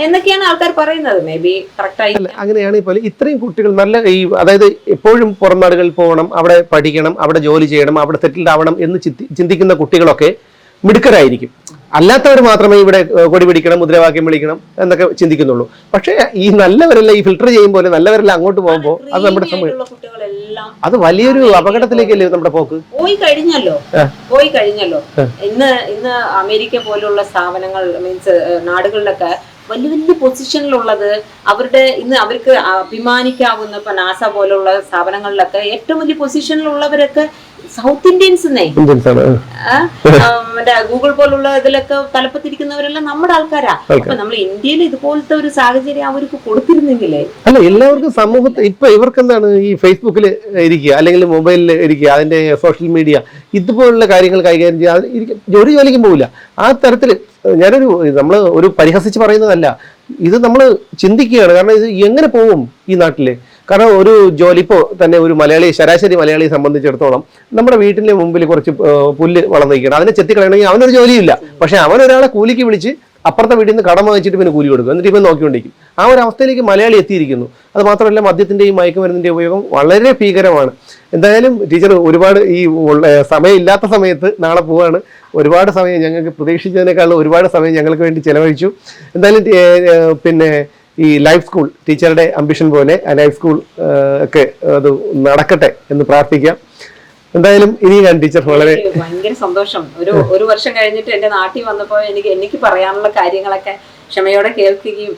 എന്നൊക്കെയാണ് ആൾക്കാർ പറയുന്നത്. മേ ബി കറക്റ്റായി
ആയി. അങ്ങനെയാണ് ഇപ്പോൾ ഇത്രയും കുട്ടികൾ നല്ല ഈ അതായത് എപ്പോഴും പുറം നാടുകളിൽ പോകണം അവിടെ പഠിക്കണം അവിടെ ജോലി ചെയ്യണം അവിടെ സെറ്റിൽഡ് ആവണം എന്ന് ചിന്തിക്കുന്ന കുട്ടികളൊക്കെ മിടുക്കരായിരിക്കും. അല്ലാത്തവർ മാത്രമേ ഇവിടെ കൊടി പിടിക്കണം മുദ്രാവാക്യം വിളിക്കണം എന്നൊക്കെ ചിന്തിക്കുന്നുള്ളൂ. പക്ഷേ ഈ നല്ലവരെല്ലാം ഈ ഫിൽട്ടർ ചെയ്യുമ്പോൾ നല്ലവരെല്ലാം അങ്ങോട്ട് പോകുമ്പോൾ അത് നമ്മുടെ അത് വലിയൊരു അപകടത്തിലേക്കല്ലേ നമ്മുടെ പോക്ക്?
പോയി കഴിഞ്ഞല്ലോ. പോയി കഴിഞ്ഞല്ലോ. ഇന്ന് ഇന്ന് അമേരിക്ക പോലുള്ള സ്ഥാപനങ്ങൾ മീൻസ് നാടുകളിലൊക്കെ വലിയ വലിയ പൊസിഷനിലുള്ളത് അവരുടെ ഇന്ന് അവർക്ക് അഭിമാനിക്കാവുന്ന ഇപ്പൊ നാസ പോലുള്ള സ്ഥാപനങ്ങളിലൊക്കെ ഏറ്റവും വലിയ പൊസിഷനിലുള്ളവരൊക്കെ സൗത്ത് ഇന്ത്യൻസ് മറ്റേ ഗൂഗിൾ പോലുള്ള ഇതിലൊക്കെ തലപ്പത്തിരിക്കുന്നവരെല്ലാം നമ്മുടെ ആൾക്കാരാ. അപ്പൊ നമ്മൾ ഇന്ത്യയിൽ ഇതുപോലത്തെ ഒരു സാഹചര്യം അവർക്ക് കൊടുത്തിരുന്നെങ്കിലേ.
അല്ല എല്ലാവർക്കും സമൂഹത്തിൽ ഇപ്പൊ ഇവർക്ക് എന്താണ് ഈ ഫേസ്ബുക്കിൽ ഇരിക്കുക അല്ലെങ്കിൽ മൊബൈലിൽ ഇരിക്കുക അതിന്റെ സോഷ്യൽ മീഡിയ ഇതുപോലുള്ള കാര്യങ്ങൾ കൈകാര്യം ചെയ്യുക ഒരു ജോലിക്കും പോവില്ല. ആ തരത്തിൽ ഞാനൊരു നമ്മൾ ഒരു പരിഹസിച്ച് പറയുന്നതല്ല. ഇത് നമ്മൾ ചിന്തിക്കുകയാണ്. കാരണം ഇത് എങ്ങനെ പോകും ഈ നാട്ടിൽ? കാരണം ഒരു ജോലി ഇപ്പോൾ തന്നെ ഒരു മലയാളി ശരാശരി മലയാളിയെ സംബന്ധിച്ചിടത്തോളം നമ്മുടെ വീട്ടിന്റെ മുമ്പിൽ കുറച്ച് പുല്ല് വളർന്നിരിക്കണം അതിനെ ചെത്തിക്കളയണമെങ്കിൽ അവനൊരു ജോലിയില്ല. പക്ഷെ അവനൊരാളെ കൂലിക്ക് വിളിച്ച് അപ്പുറത്തെ വീട്ടിൽ നിന്ന് കടം വാങ്ങിച്ചിട്ട് പിന്നെ കൂലി കൊടുക്കും. എന്നിട്ട് ഇപ്പം നോക്കിക്കൊണ്ടിരിക്കും. ആ ഒരു അവസ്ഥയിലേക്ക് മലയാളി എത്തിയിരിക്കുന്നു. അത് മാത്രമല്ല മദ്യത്തിന്റെയും മയക്കുമരുന്നിന്റെയും ഉപയോഗം വളരെ ഭീകരമാണ്. എന്തായാലും ടീച്ചർ ഒരുപാട് ഈ സമയമില്ലാത്ത സമയത്ത് നാളെ പോവാണ്. ഒരുപാട് സമയം ഞങ്ങൾക്ക് പ്രതീക്ഷിച്ചതിനേക്കാളും ഒരുപാട് സമയം ഞങ്ങൾക്ക് വേണ്ടി ചിലവഴിച്ചു. എന്തായാലും പിന്നെ ഈ ലൈഫ് സ്കൂൾ ടീച്ചറുടെ അംബിഷൻ പോലെ ആ ലൈഫ് സ്കൂൾ ഒക്കെ അത് നടക്കട്ടെ എന്ന് പ്രാർത്ഥിക്കാം. എന്തായാലും ഇനി ഞാൻ ടീച്ചർ വളരെ
ഭയങ്കര സന്തോഷം. ഒരു ഒരു വർഷം കഴിഞ്ഞിട്ട് എന്റെ നാട്ടിൽ വന്നപ്പോൾ എനിക്ക് എനിക്ക് പറയാനുള്ള കാര്യങ്ങളൊക്കെ ക്ഷമയോടെ കേൾക്കുകയും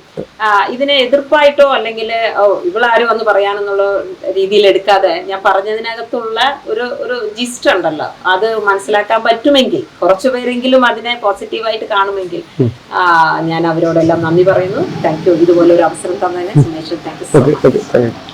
ഇതിനെ എതിർപ്പായിട്ടോ അല്ലെങ്കിൽ ഇവളാരും വന്ന് പറയാനെന്നുള്ള രീതിയിൽ എടുക്കാതെ ഞാൻ പറഞ്ഞതിനകത്തുള്ള ഒരു ഒരു ജിസ്റ്റ് ഉണ്ടല്ലോ. അത് മനസ്സിലാക്കാൻ പറ്റുമെങ്കിൽ കുറച്ചു പേരെങ്കിലും അതിനെ പോസിറ്റീവായിട്ട് കാണുമെങ്കിൽ ഞാൻ അവരോടെല്ലാം നന്ദി പറയുന്നു. താങ്ക് യു ഇതുപോലെ ഒരു അവസരം തന്നതിന് Sumesh thank you so much